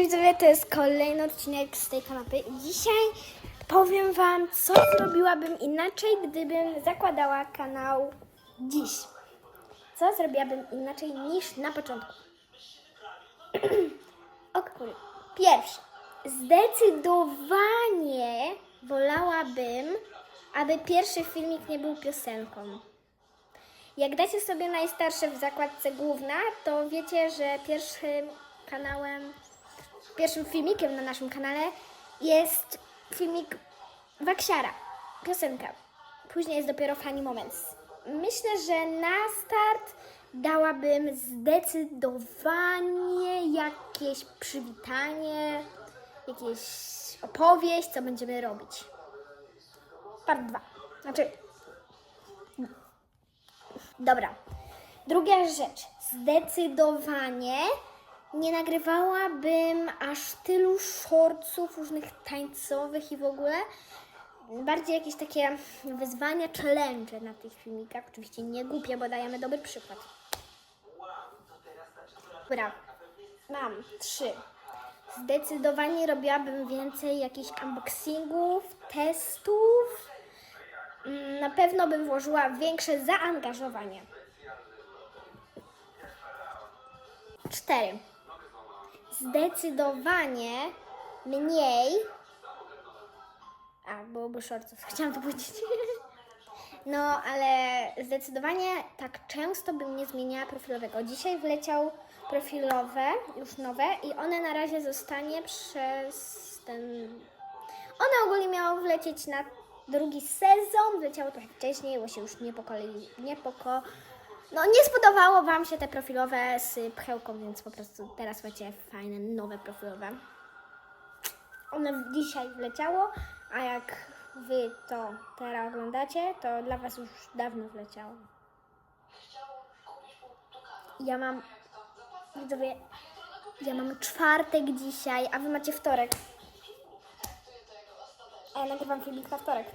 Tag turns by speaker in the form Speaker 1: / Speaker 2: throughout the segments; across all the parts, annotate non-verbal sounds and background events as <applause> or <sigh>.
Speaker 1: Widzowie, to jest kolejny odcinek z tej kanapy. I Dzisiaj powiem Wam, co zrobiłabym inaczej, gdybym zakładała kanał dziś. Co zrobiłabym inaczej niż na początku. o kur... Pierwsze. Zdecydowanie wolałabym, aby pierwszy filmik nie był piosenką. Jak dacie sobie najstarsze w zakładce główna, to wiecie, że pierwszym kanałem, pierwszym filmikiem na naszym kanale jest filmik Waksiara, piosenka. Później jest dopiero Funny Moments. Myślę, że na start dałabym zdecydowanie jakieś przywitanie, jakieś opowieść, co będziemy robić. Part 2. Znaczy, Dobra. Druga rzecz. Zdecydowanie nie nagrywałabym aż tylu shortsów różnych tańcowych i w ogóle. Bardziej jakieś takie wyzwania, challenge na tych filmikach. Oczywiście nie głupie, bo dajemy dobry przykład. Dobra. Mam trzy. Zdecydowanie robiłabym więcej jakichś unboxingów, testów. Mm, Na pewno bym włożyła większe zaangażowanie. Cztery. Zdecydowanie mniej. A, byłoby shortów. <laughs> Chciałam to powiedzieć. No, ale zdecydowanie tak często bym nie zmieniała profilowego. Dzisiaj wleciał profilowe, już nowe i one na razie zostanie przez ten one ogólnie miało wlecieć na drugi sezon, wleciało trochę wcześniej, bo się już nie po kolei, nie. No nie spodobało Wam się te profilowe z pchełką, więc po prostu teraz macie fajne, nowe profilowe. One dzisiaj wleciało, a jak Wy to teraz oglądacie, to dla Was już dawno wleciało. Ja mam, widzowie, ja mam czwartek dzisiaj, a Wy macie wtorek. A ja nagrywam filmik na wtorek.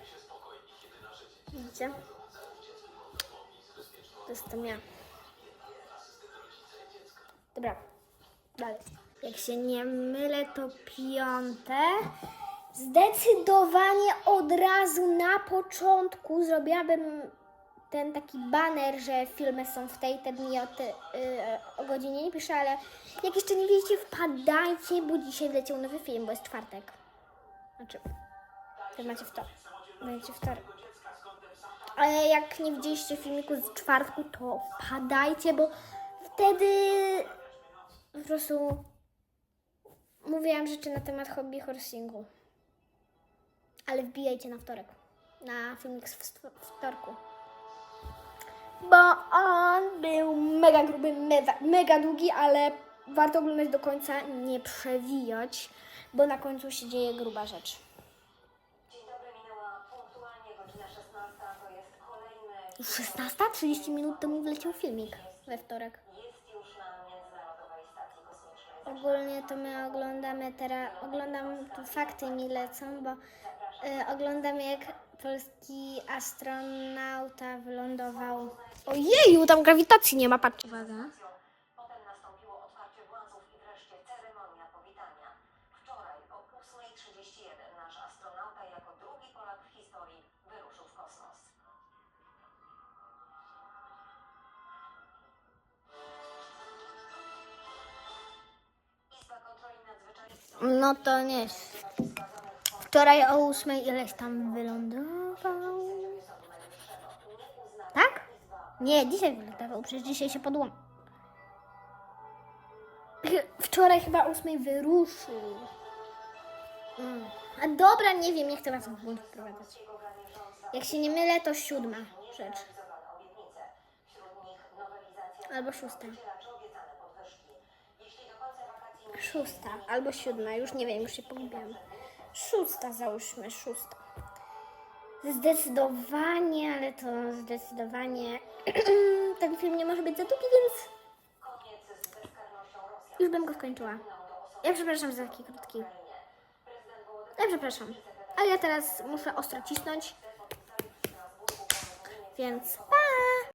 Speaker 1: Widzicie? To jestem ja. Dobra, dalej. Jak się nie mylę, to piąte. Zdecydowanie od razu na początku zrobiłabym ten taki baner, że filmy są w tej te dni o, te, yy, o godzinie. Nie piszę, ale jak jeszcze nie wiecie, wpadajcie, bo dzisiaj leciał nowy film, bo jest czwartek. Znaczy, Wy macie wtorek. Macie wtorek. Jak nie widzieliście filmiku z czwartku, to wpadajcie, bo wtedy po prostu mówiłam rzeczy na temat hobby horsingu. Ale wbijajcie na wtorek. Na filmik z wtorku. Bo on był mega gruby, mega, mega długi, ale warto oglądać do końca, nie przewijać, bo na końcu się dzieje gruba rzecz.
Speaker 2: 16?
Speaker 1: 30 minut temu wleciał filmik we wtorek. Ogólnie to my oglądamy teraz, oglądam tu fakty mi lecą, bo y, oglądam jak polski astronauta wylądował. Ojeju, tam grawitacji nie ma, patrz. Uwaga. No to nie. Wczoraj o 8 ileś tam wylądował. Tak? Nie, dzisiaj wylądował, przecież dzisiaj się podłączył. Wczoraj chyba o 8 wyruszył. Mm. A dobra, nie wiem, nie chcę was w błąd wprowadzać. Jak się nie mylę, to siódma rzecz. Albo szósta. Szósta albo siódma, już nie wiem, już się pogubiłam. Szósta załóżmy, szósta. Zdecydowanie, ale to zdecydowanie <clears throat> ten film nie może być za długi, więc już bym go skończyła. Ja przepraszam za taki krótki. Ja przepraszam. Ale ja teraz muszę ostro cisnąć. Więc